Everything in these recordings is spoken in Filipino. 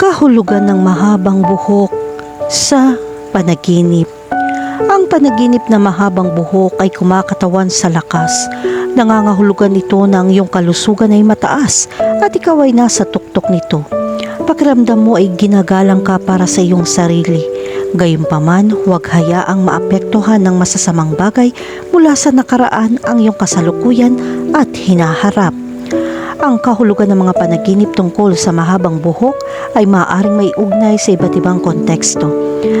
kahulugan ng mahabang buhok sa panaginip. Ang panaginip na mahabang buhok ay kumakatawan sa lakas. Nangangahulugan ito na ang iyong kalusugan ay mataas at ikaw ay nasa tuktok nito. Pakiramdam mo ay ginagalang ka para sa iyong sarili. Gayunpaman, huwag hayaang maapektuhan ng masasamang bagay mula sa nakaraan ang iyong kasalukuyan at hinaharap. Ang kahulugan ng mga panaginip tungkol sa mahabang buhok ay maaaring may ugnay sa iba't ibang konteksto.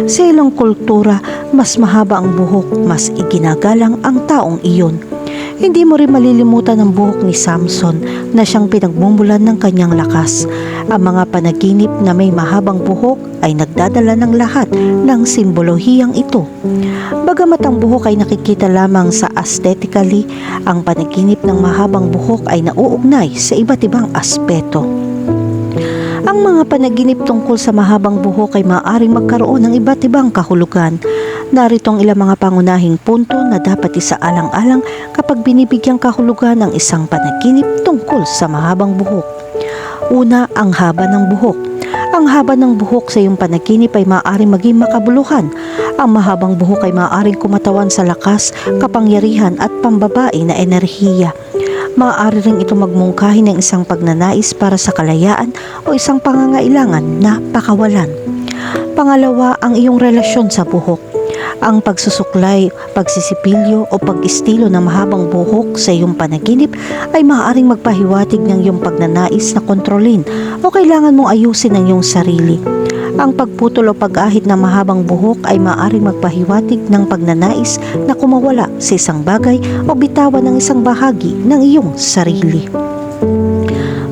Sa ilang kultura, mas mahaba ang buhok, mas iginagalang ang taong iyon. Hindi mo rin malilimutan ang buhok ni Samson na siyang pinagmumulan ng kanyang lakas. Ang mga panaginip na may mahabang buhok ay nagdadala ng lahat ng simbolohiyang ito. Bagamat ang buhok ay nakikita lamang sa aesthetically, ang panaginip ng mahabang buhok ay nauugnay sa iba't ibang aspeto. Ang mga panaginip tungkol sa mahabang buhok ay maaaring magkaroon ng iba't ibang kahulugan. Narito ang ilang mga pangunahing punto na dapat isaalang-alang kapag binibigyang kahulugan ng isang panaginip tungkol sa mahabang buhok. Una, ang haba ng buhok. Ang haba ng buhok sa iyong panaginip ay maaaring maging makabuluhan. Ang mahabang buhok ay maaaring kumatawan sa lakas, kapangyarihan at pambabae na enerhiya. Maaari rin ito magmungkahi ng isang pagnanais para sa kalayaan o isang pangangailangan na pakawalan. Pangalawa, ang iyong relasyon sa buhok. Ang pagsusuklay, pagsisipilyo o pag-estilo ng mahabang buhok sa iyong panaginip ay maaaring magpahiwatig ng iyong pagnanais na kontrolin o kailangan mong ayusin ang iyong sarili. Ang pagputol o pag-ahit ng mahabang buhok ay maaaring magpahiwatig ng pagnanais na kumawala sa isang bagay o bitawan ng isang bahagi ng iyong sarili.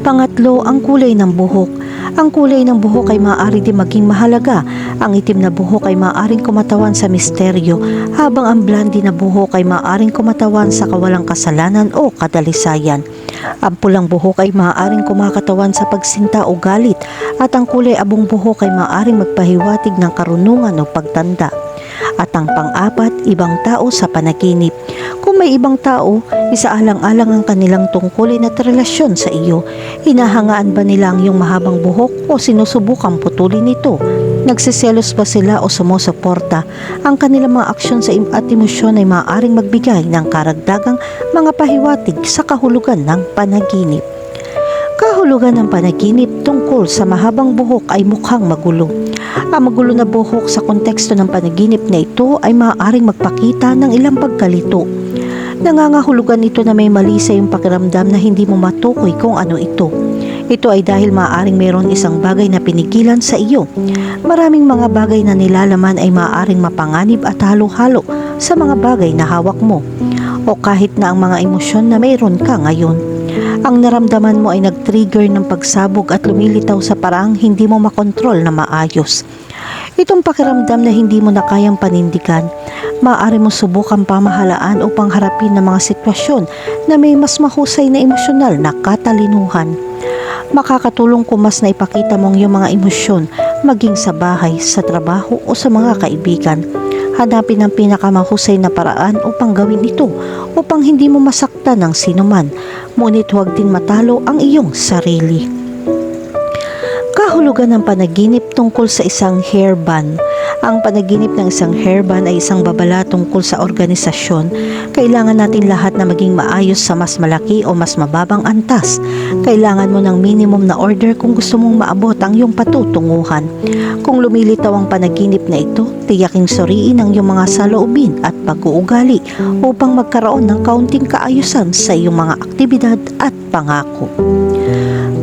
Pangatlo, ang kulay ng buhok. Ang kulay ng buhok ay maaari din maging mahalaga. Ang itim na buhok ay maaaring kumatawan sa misteryo, habang ang blondie na buhok ay maaaring kumatawan sa kawalang kasalanan o kadalisayan. Ang pulang buhok ay maaaring kumakatawan sa pagsinta o galit at ang kulay abong buhok ay maaaring magpahiwatig ng karunungan o pagtanda. At ang pang-apat, ibang tao sa panaginip. Kung may ibang tao, isaalang-alang ang kanilang tungkulin at relasyon sa iyo. Hinahangaan ba nila ang iyong mahabang buhok o sinusubukang putulin ito? Nagsiselos ba sila o sumusuporta? Ang kanilang mga aksyon sa at emosyon ay maaaring magbigay ng karagdagang mga pahiwatig sa kahulugan ng panaginip. Kahulugan ng panaginip tungkol sa mahabang buhok ay mukhang magulo. Ang magulo na buhok sa konteksto ng panaginip na ito ay maaaring magpakita ng ilang pagkalito. Nangangahulugan ito na may mali sa iyong pakiramdam na hindi mo matukoy kung ano ito. Ito ay dahil maaaring mayroon isang bagay na pinigilan sa iyo. Maraming mga bagay na nilalaman ay maaaring mapanganib at halo-halo sa mga bagay na hawak mo o kahit na ang mga emosyon na mayroon ka ngayon. Ang naramdaman mo ay nag-trigger ng pagsabog at lumilitaw sa paraang hindi mo makontrol na maayos. Itong pakiramdam na hindi mo na kayang panindigan, maaari mo subukan pamahalaan upang harapin ng mga sitwasyon na may mas mahusay na emosyonal na katalinuhan. Makakatulong kung mas na ipakita mong iyong mga emosyon maging sa bahay, sa trabaho o sa mga kaibigan. Hanapin ang pinakamahusay na paraan upang gawin ito upang hindi mo masaktan ng sinuman, ngunit huwag din matalo ang iyong sarili. Kahulugan ng panaginip tungkol sa isang hairband. Ang panaginip ng isang hairband ay isang babala tungkol sa organisasyon. Kailangan natin lahat na maging maayos sa mas malaki o mas mababang antas. Kailangan mo ng minimum na order kung gusto mong maabot ang iyong patutunguhan. Kung lumilitaw ang panaginip na ito, tiyaking suriin ang iyong mga saloobin at pag-uugali upang magkaroon ng kaunting kaayusan sa iyong mga aktibidad at pangako.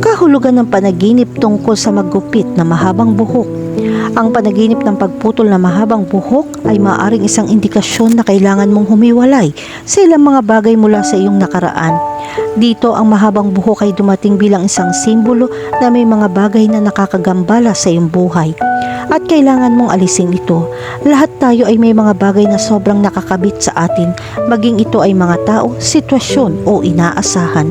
Kahulugan ng panaginip tungkol sa maggupit na mahabang buhok. Ang panaginip ng pagputol na mahabang buhok ay maaaring isang indikasyon na kailangan mong humiwalay sa ilang mga bagay mula sa iyong nakaraan. Dito ang mahabang buhok ay dumating bilang isang simbolo na may mga bagay na nakakagambala sa iyong buhay. At kailangan mong alisin ito. Lahat tayo ay may mga bagay na sobrang nakakabit sa atin, maging ito ay mga tao, sitwasyon o inaasahan.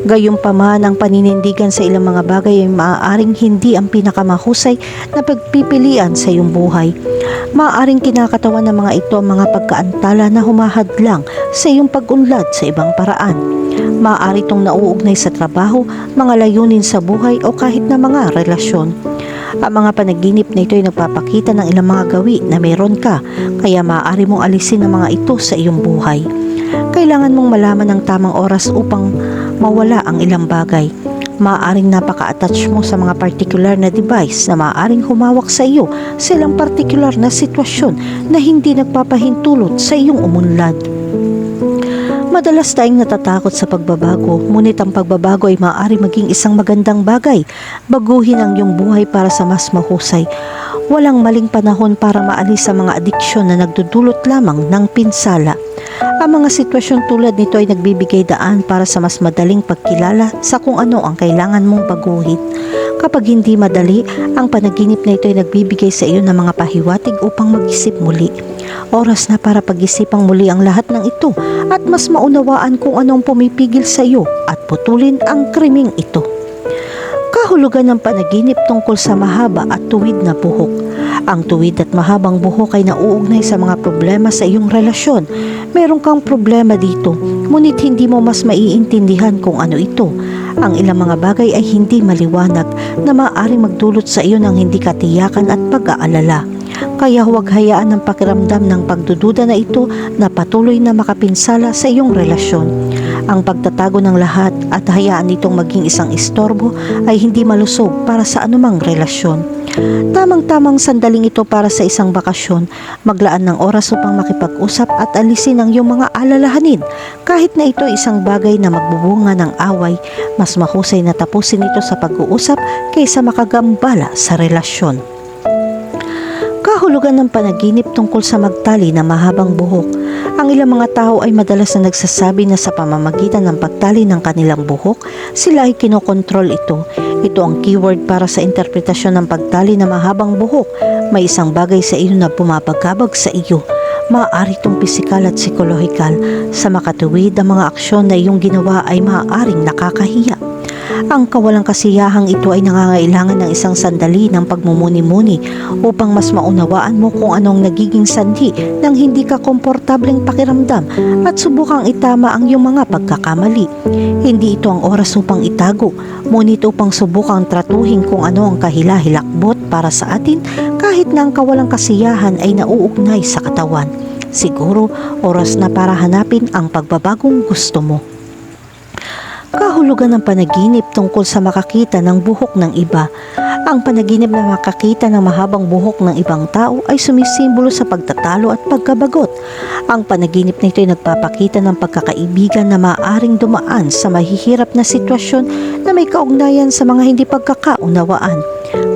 Gayunpaman ang paninindigan sa ilang mga bagay ay maaaring hindi ang pinakamahusay na pagpipilian sa iyong buhay. Maaaring kinakatawan ng mga ito ang mga pagkaantala na humahadlang sa iyong pag-unlad sa ibang paraan. Maaari itong nauugnay sa trabaho, mga layunin sa buhay o kahit na mga relasyon. Ang mga panaginip na ito ay nagpapakita ng ilang mga gawi na meron ka, kaya maaari mong alisin ang mga ito sa iyong buhay. Kailangan mong malaman ang tamang oras upang mawala ang ilang bagay. Maaaring napaka-attach mo sa mga particular na device na maaaring humawak sa iyo sa ilang particular na sitwasyon na hindi nagpapahintulot sa iyong umunlad. Madalas tayong natatakot sa pagbabago, ngunit ang pagbabago ay maaari maging isang magandang bagay. Baguhin ang iyong buhay para sa mas mahusay. Walang maling panahon para maalis ang mga adiksyon na nagdudulot lamang ng pinsala. Ang mga sitwasyon tulad nito ay nagbibigay daan para sa mas madaling pagkilala sa kung ano ang kailangan mong baguhin. Kapag hindi madali, ang panaginip na ito ay nagbibigay sa iyo ng mga pahiwatig upang mag-isip muli. Oras na para pag-isipang muli ang lahat ng ito at mas maunawaan kung anong pumipigil sa iyo at putulin ang kriming ito. Kahulugan ng panaginip tungkol sa mahaba at tuwid na buhok. Ang tuwid at mahabang buhok ay nauugnay sa mga problema sa iyong relasyon. Meron kang problema dito, ngunit hindi mo mas maiintindihan kung ano ito. Ang ilang mga bagay ay hindi maliwanag na maaaring magdulot sa iyo ng hindi katiyakan at pag-aalala. Kaya huwag hayaan ng pakiramdam ng pagdududa na ito na patuloy na makapinsala sa iyong relasyon. Ang pagtatago ng lahat at hayaan itong maging isang istorbo ay hindi malusog para sa anumang relasyon. Tamang-tamang sandaling ito para sa isang bakasyon, maglaan ng oras upang makipag-usap at alisin ang iyong mga alalahanin. Kahit na ito isang bagay na magbubunga ng away, mas mahusay na tapusin ito sa pag-uusap kaysa makagambala sa relasyon. Kahulugan ng panaginip tungkol sa magtali na mahabang buhok. Ang ilang mga tao ay madalas na nagsasabi na sa pamamagitan ng pagtali ng kanilang buhok, sila ay kinokontrol ito. Ito ang keyword para sa interpretasyon ng pagtali na mahabang buhok. May isang bagay sa iyo na pumapagkabag sa iyo. Maaari itong pisikal at psikolohikal. Sa makatuwid, ang mga aksyon na iyong ginawa ay maaaring nakakahiya. Ang kawalang kasiyahang ito ay nangangailangan ng isang sandali ng pagmumuni-muni upang mas maunawaan mo kung anong nagiging sanhi ng hindi ka komportableng pakiramdam at subukang itama ang iyong mga pagkakamali. Hindi ito ang oras upang itago, ngunit upang subukang tratuhin kung ano ang kahila-hilakbot para sa atin kahit na ang kawalang kasiyahan ay nauugnay sa katawan. Siguro, oras na para hanapin ang pagbabagong gusto mo. Kahulugan ng panaginip tungkol sa makakita ng buhok ng iba. Ang panaginip na makakita ng mahabang buhok ng ibang tao ay sumisimbolo sa pagtatalo at pagkabagot. Ang panaginip na ito ay nagpapakita ng pagkakaibigan na maaaring dumaan sa mahihirap na sitwasyon na may kaugnayan sa mga hindi pagkakaunawaan.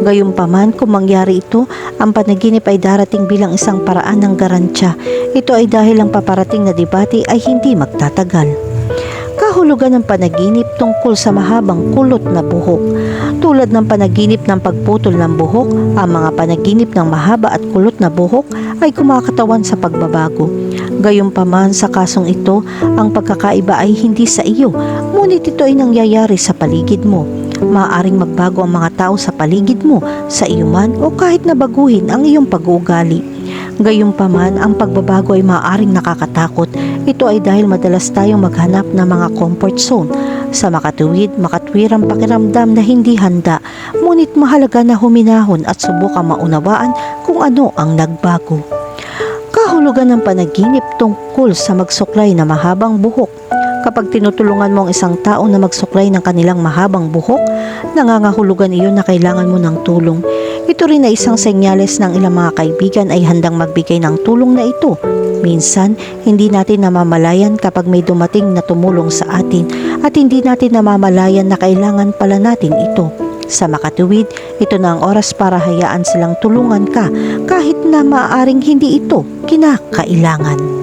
Gayunpaman kung mangyari ito, ang panaginip ay darating bilang isang paraan ng garantya. Ito ay dahil ang paparating na debate ay hindi magtatagal kahulugan ng panaginip tungkol sa mahabang kulot na buhok. Tulad ng panaginip ng pagputol ng buhok, ang mga panaginip ng mahaba at kulot na buhok ay kumakatawan sa pagbabago. Gayunpaman sa kasong ito, ang pagkakaiba ay hindi sa iyo, ngunit ito ay nangyayari sa paligid mo. Maaaring magbago ang mga tao sa paligid mo, sa iyo man o kahit na baguhin ang iyong pag-uugali. Gayunpaman, ang pagbabago ay maaaring nakakatakot. Ito ay dahil madalas tayong maghanap ng mga comfort zone. Sa makatuwid, makatwirang pakiramdam na hindi handa, ngunit mahalaga na huminahon at subukang maunawaan kung ano ang nagbago. Kahulugan ng panaginip tungkol sa magsuklay na mahabang buhok. Kapag tinutulungan mo ang isang tao na magsuklay ng kanilang mahabang buhok, nangangahulugan iyon na kailangan mo ng tulong. Ito rin ay isang senyales ng ilang mga kaibigan ay handang magbigay ng tulong na ito. Minsan, hindi natin namamalayan kapag may dumating na tumulong sa atin at hindi natin namamalayan na kailangan pala natin ito. Sa makatuwid, ito na ang oras para hayaan silang tulungan ka kahit na maaaring hindi ito kinakailangan.